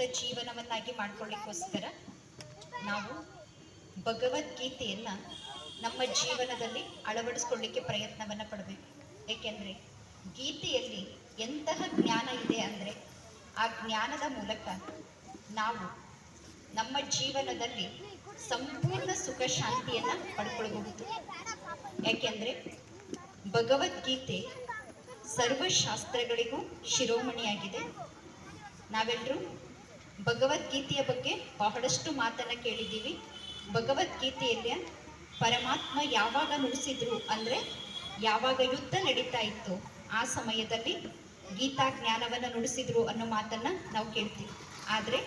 ಸಂತೋಷದ ಜೀವನವನ್ನಾಗಿ ಮಾಡ್ಕೊಳ್ಳಿಕ್ಕೋಸ್ಕರ ನಾವು ಭಗವದ್ಗೀತೆಯನ್ನ ನಮ್ಮ ಜೀವನದಲ್ಲಿ ಅಳವಡಿಸ್ಕೊಳ್ಳಿಕ್ಕೆ ಪ್ರಯತ್ನವನ್ನ ಪಡಬೇಕು. ಏಕೆಂದ್ರೆ ಗೀತೆಯಲ್ಲಿ ಎಂತಹ ಜ್ಞಾನ ಇದೆ ಅಂದ್ರೆ ಆ ಜ್ಞಾನದ ಮೂಲಕ ನಾವು ನಮ್ಮ ಜೀವನದಲ್ಲಿ ಸಂಪೂರ್ಣ ಸುಖ ಶಾಂತಿಯನ್ನ ಪಡ್ಕೊಳ್ಬಹುದು. ಯಾಕೆಂದ್ರೆ ಭಗವದ್ಗೀತೆ ಸರ್ವಶಾಸ್ತ್ರಗಳಿಗೂ ಶಿರೋಮಣಿಯಾಗಿದೆ. ನಾವೆಲ್ಲರೂ ಭಗವದ್ಗೀತೆಯ ಬಗ್ಗೆ ಬಹಳಷ್ಟು ಮಾತನ್ನ ಕೇಳಿದ್ದೀವಿ. ಭಗವದ್ಗೀತೆಯಲ್ಲಿ ಪರಮಾತ್ಮ ಯಾವಾಗ ನುಡಿಸಿದ್ರು ಅಂದ್ರೆ ಯಾವಾಗ ಯುದ್ಧ ನಡೀತಾ ಇತ್ತು, ಆ ಸಮಯದಲ್ಲಿ ಗೀತಾ ಜ್ಞಾನವನ್ನ ನುಡಿಸಿದ್ರು ಅನ್ನೋ ಮಾತನ್ನ ನಾವು ಕೇಳ್ತೀವಿ. ಆದ್ರೆ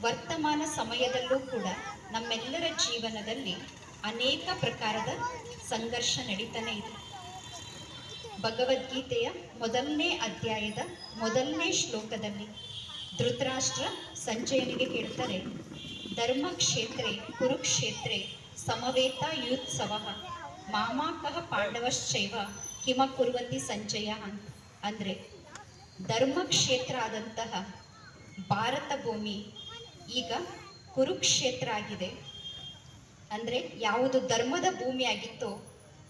ವರ್ತಮಾನ ಸಮಯದಲ್ಲೂ ಕೂಡ ನಮ್ಮೆಲ್ಲರ ಜೀವನದಲ್ಲಿ ಅನೇಕ ಪ್ರಕಾರದ ಸಂಘರ್ಷ ನಡೀತಾನೆ ಇದೆ. ಭಗವದ್ಗೀತೆಯ ಮೊದಲನೇ ಅಧ್ಯಾಯದ ಮೊದಲನೇ ಶ್ಲೋಕದಲ್ಲಿ ಧೃತರಾಷ್ಟ್ರ ಸಂಜಯನಿಗೆ ಹೇಳ್ತಾರೆ ಧರ್ಮ ಕ್ಷೇತ್ರೆ, ಕುರುಕ್ಷೇತ್ರೆ, ಸಮವೇತ ಯುತ್ಸವ ಮಾಮಾಕಃ ಪಾಂಡವಶ್ಚೈವ, ಕಿಮ ಕುರುವಂತಿ ಸಂಜಯ ಅಂದ್ರೆ ಧರ್ಮಕ್ಷೇತ್ರ ಆದಂತಹ ಭಾರತ ಭೂಮಿ ಈಗ ಕುರುಕ್ಷೇತ್ರ ಆಗಿದೆ. ಅಂದರೆ ಯಾವುದು ಧರ್ಮದ ಭೂಮಿ ಆಗಿತ್ತೋ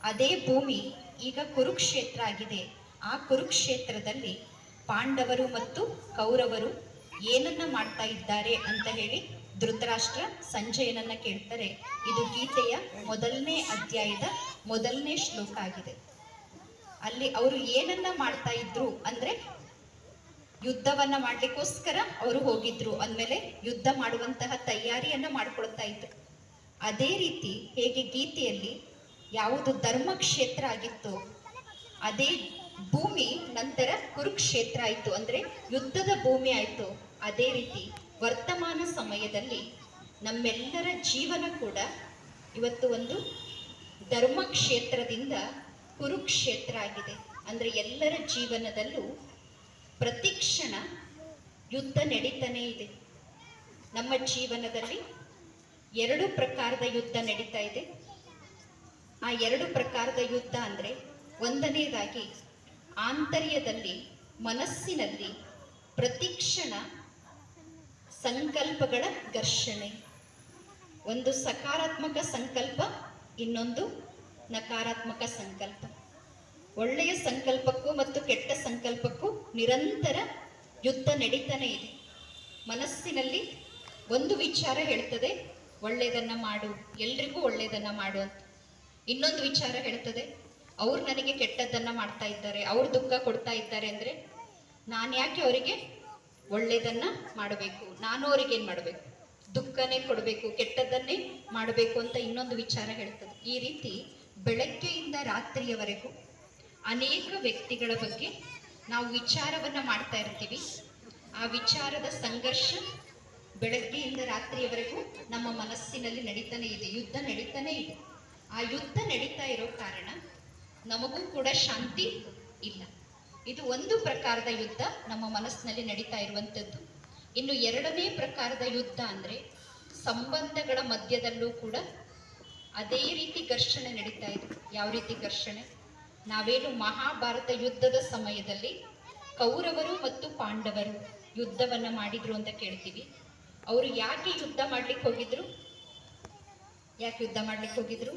ಅದೇ ಭೂಮಿ ಈಗ ಕುರುಕ್ಷೇತ್ರ ಆಗಿದೆ. ಆ ಕುರುಕ್ಷೇತ್ರದಲ್ಲಿ ಪಾಂಡವರು ಮತ್ತು ಕೌರವರು ಏನನ್ನ ಮಾಡ್ತಾ ಇದ್ದಾರೆ ಅಂತ ಹೇಳಿ ಧೃತರಾಷ್ಟ್ರ ಸಂಜಯನನ್ನ ಕೇಳ್ತಾರೆ. ಇದು ಗೀತೆಯ ಮೊದಲನೇ ಅಧ್ಯಾಯದ ಮೊದಲನೇ ಶ್ಲೋಕ ಆಗಿದೆ. ಅಲ್ಲಿ ಅವರು ಏನನ್ನ ಮಾಡ್ತಾ ಇದ್ರು ಅಂದ್ರೆ ಯುದ್ಧವನ್ನ ಮಾಡ್ಲಿಕ್ಕೋಸ್ಕರ ಅವರು ಹೋಗಿದ್ರು. ಅಂದ್ಮೇಲೆ ಯುದ್ಧ ಮಾಡುವಂತಹ ತಯಾರಿಯನ್ನ ಮಾಡ್ಕೊಳ್ತಾ ಇದ್ರು. ಅದೇ ರೀತಿ ಹೇಗೆ ಗೀತೆಯಲ್ಲಿ ಯಾವುದು ಧರ್ಮ ಕ್ಷೇತ್ರ ಆಗಿತ್ತು, ಅದೇ ಭೂಮಿ ನಂತರ ಕುರುಕ್ಷೇತ್ರ ಆಯಿತು. ಅಂದರೆ ಯುದ್ಧದ ಭೂಮಿ ಆಯಿತು. ಅದೇ ರೀತಿ ವರ್ತಮಾನ ಸಮಯದಲ್ಲಿ ನಮ್ಮೆಲ್ಲರ ಜೀವನ ಕೂಡ ಇವತ್ತು ಒಂದು ಧರ್ಮಕ್ಷೇತ್ರದಿಂದ ಕುರುಕ್ಷೇತ್ರ ಆಗಿದೆ. ಅಂದರೆ ಎಲ್ಲರ ಜೀವನದಲ್ಲೂ ಪ್ರತಿಕ್ಷಣ ಯುದ್ಧ ನಡೀತಾನೇ ಇದೆ. ನಮ್ಮ ಜೀವನದಲ್ಲಿ ಎರಡು ಪ್ರಕಾರದ ಯುದ್ಧ ನಡೀತಾ ಇದೆ. ಆ ಎರಡು ಪ್ರಕಾರದ ಯುದ್ಧ ಅಂದರೆ ಒಂದನೇದಾಗಿ ಆಂತರ್ಯದಲ್ಲಿ, ಮನಸ್ಸಿನಲ್ಲಿ ಪ್ರತಿಕ್ಷಣ ಸಂಕಲ್ಪಗಳ ಘರ್ಷಣೆ. ಒಂದು ಸಕಾರಾತ್ಮಕ ಸಂಕಲ್ಪ, ಇನ್ನೊಂದು ನಕಾರಾತ್ಮಕ ಸಂಕಲ್ಪ. ಒಳ್ಳೆಯ ಸಂಕಲ್ಪಕ್ಕೂ ಮತ್ತು ಕೆಟ್ಟ ಸಂಕಲ್ಪಕ್ಕೂ ನಿರಂತರ ಯುದ್ಧ ನಡೀತಾನೆ ಇದೆ. ಮನಸ್ಸಿನಲ್ಲಿ ಒಂದು ವಿಚಾರ ಹೇಳ್ತದೆ, ಒಳ್ಳೆಯದನ್ನ ಮಾಡು, ಎಲ್ರಿಗೂ ಒಳ್ಳೆಯದನ್ನ ಮಾಡು ಅಂತ. ಇನ್ನೊಂದು ವಿಚಾರ ಹೇಳ್ತದೆ ಅವ್ರು ನನಗೆ ಕೆಟ್ಟದ್ದನ್ನ ಮಾಡ್ತಾ ಇದ್ದಾರೆ, ಅವ್ರು ದುಃಖ ಕೊಡ್ತಾ ಇದ್ದಾರೆ ಅಂದ್ರೆ ನಾನು ಯಾಕೆ ಅವರಿಗೆ ಒಳ್ಳೇದನ್ನ ಮಾಡಬೇಕು? ನಾನು ಅವ್ರಿಗೆ ಏನ್ ಮಾಡಬೇಕು? ದುಃಖನೇ ಕೊಡಬೇಕು, ಕೆಟ್ಟದ್ದನ್ನೇ ಮಾಡಬೇಕು ಅಂತ ಇನ್ನೊಂದು ವಿಚಾರ ಹೇಳ್ತದೆ. ಈ ರೀತಿ ಬೆಳಗ್ಗೆಯಿಂದ ರಾತ್ರಿಯವರೆಗೂ ಅನೇಕ ವ್ಯಕ್ತಿಗಳ ಬಗ್ಗೆ ನಾವು ವಿಚಾರವನ್ನ ಮಾಡ್ತಾ ಇರ್ತೀವಿ. ಆ ವಿಚಾರದ ಸಂಘರ್ಷ ಬೆಳಗ್ಗೆಯಿಂದ ರಾತ್ರಿಯವರೆಗೂ ನಮ್ಮ ಮನಸ್ಸಿನಲ್ಲಿ ನಡೀತಾನೆ ಇದೆ, ಯುದ್ಧ ನಡೀತಾನೆ ಇದೆ. ಆ ಯುದ್ಧ ನಡೀತಾ ಇರೋ ಕಾರಣ ನಮಗೂ ಕೂಡ ಶಾಂತಿ ಇಲ್ಲ. ಇದು ಒಂದು ಪ್ರಕಾರದ ಯುದ್ಧ ನಮ್ಮ ಮನಸ್ಸಿನಲ್ಲಿ ನಡೀತಾ ಇರುವಂಥದ್ದು. ಇನ್ನು ಎರಡನೇ ಪ್ರಕಾರದ ಯುದ್ಧ ಅಂದರೆ ಸಂಬಂಧಗಳ ಮಧ್ಯದಲ್ಲೂ ಕೂಡ ಅದೇ ರೀತಿ ಘರ್ಷಣೆ ನಡೀತಾ ಇದೆ. ಯಾವ ರೀತಿ ಘರ್ಷಣೆ? ನಾವೇನು ಮಹಾಭಾರತ ಯುದ್ಧದ ಸಮಯದಲ್ಲಿ ಕೌರವರು ಮತ್ತು ಪಾಂಡವರು ಯುದ್ಧವನ್ನ ಮಾಡಿದ್ರು ಅಂತ ಕೇಳ್ತೀವಿ. ಅವರು ಯಾಕೆ ಯುದ್ಧ ಮಾಡ್ಲಿಕ್ಕೆ ಹೋಗಿದ್ರು? ಯಾಕೆ ಯುದ್ಧ ಮಾಡ್ಲಿಕ್ಕೆ ಹೋಗಿದ್ರು?